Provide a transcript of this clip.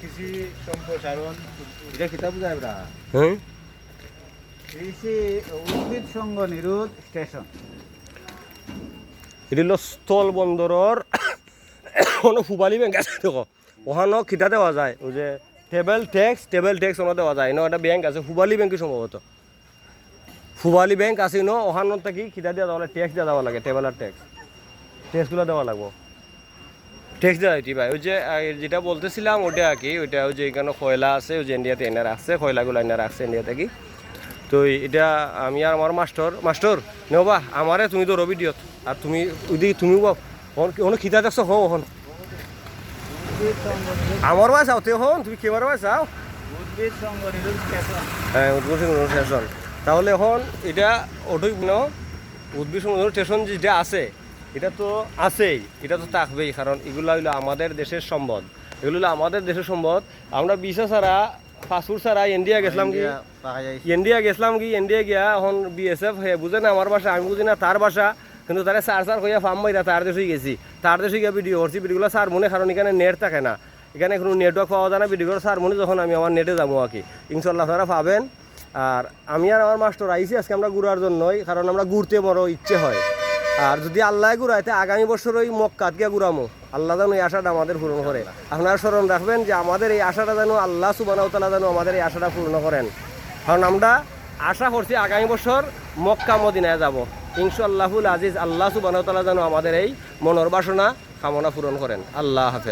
কৃষি সম্প্রসারণ এটা কিতাব বুঝায় হ্যাঁ স্থল বন্দরের কোনো ফুবালি আছে দেখো। ওখানেও খিতা দেওয়া যায় যে টেবল ট্যাক্স টেবল ট্যাক্স ওনা দেওয়া যায়। ন একটা ব্যাংক আছে, ফুবালি ব্যাংক সম্ভবত ফুবালি ব্যাংক আছে ন ওখানত থাকি দিয়া দেওয়া ট্যাক্স দিয়া দেওয়া লাগে টেবল আর ট্যাক্স ট্যাক্সগুলো দেওয়া লাগবো। ট্যাক্স দেওয়া হইতে ভাই ওই যে যেটা বলতেছিলাম, ওটা আর কি, ওইটা ওই যে এখানে কয়লা আছে, ওই যে ইন্ডিয়াতে এনে রাখছে কয়লাগুলো এনে রাখছে ইন্ডিয়া থেকে তো এটা আমি আর আমার মাস্টার মাস্টার নেবা আমারে তুমি তো রবি দিয়ত আর তুমি ওইদিকে তুমি অনেক খিদা দেখছ হো হন। আমার বাস আও তে হন, তুমি কেবার বাস আও উদ্ভিদ সঙ্গ স্টেশন হ্যাঁ তাহলে এখন এটা ওটাই উদ্ভিদ সমুদ্র স্টেশন যেটা আছে এটা তো আছেই এটা তো থাকবেই কারণ এগুলো হইল আমাদের দেশের সম্পদ। এগুলো হলো আমাদের দেশের সম্পদ। আমরা বিশা ছাড়া ফাসুর ছাড়া ইন্ডিয়া গেছিলাম কি? ইন্ডিয়া গেছিলাম কি? ইন্ডিয়া গিয়া এখন বিএসএফ হে বুঝে না আমার ভাষা আমি বুঝি না তার ভাষা কিন্তু তারা সার সার কইয়া ফার্ম মাইরা তার দেশে গেছি। তার দেশে গিয়ে ভিডিও করছি ভিডিওগুলো সার মনে কারণ এখানে নেট থাকে না। এখানে কোনো নেটওয়ার্ক পাওয়া যায় না ভিডিওগুলো সার মনে যখন আমি আমার নেটে যাব আর কি। ইনশাল্লাহ তারা পাবেন। আর আমি আর আমার মাস্টার আইসি আজকে আমরা ঘুরার জন্যই কারণ আমরা ঘুরতে বড় ইচ্ছে হয়। আর যদি আল্লাহ ঘুরাইতে আগামী বছর ওই মক্কাত গিয়ে ঘুরামো। আল্লাহ যেন এই আশাটা আমাদের পূরণ করে। আপনারা স্মরণ রাখবেন যে আমাদের এই আশাটা যেন আল্লাহ সুবানাউতালা যেন আমাদের এই আশাটা পূর্ণ করেন। কারণ আমরা আশা করছি আগামী বছর মক্কা মদিনায় যাব। ইনশাল্লাহুল আজিজ আল্লাহ সুবানাউতালা যেন আমাদের এই মনোর বাসনা কামনা পূরণ করেন। আল্লাহ হাফেজ।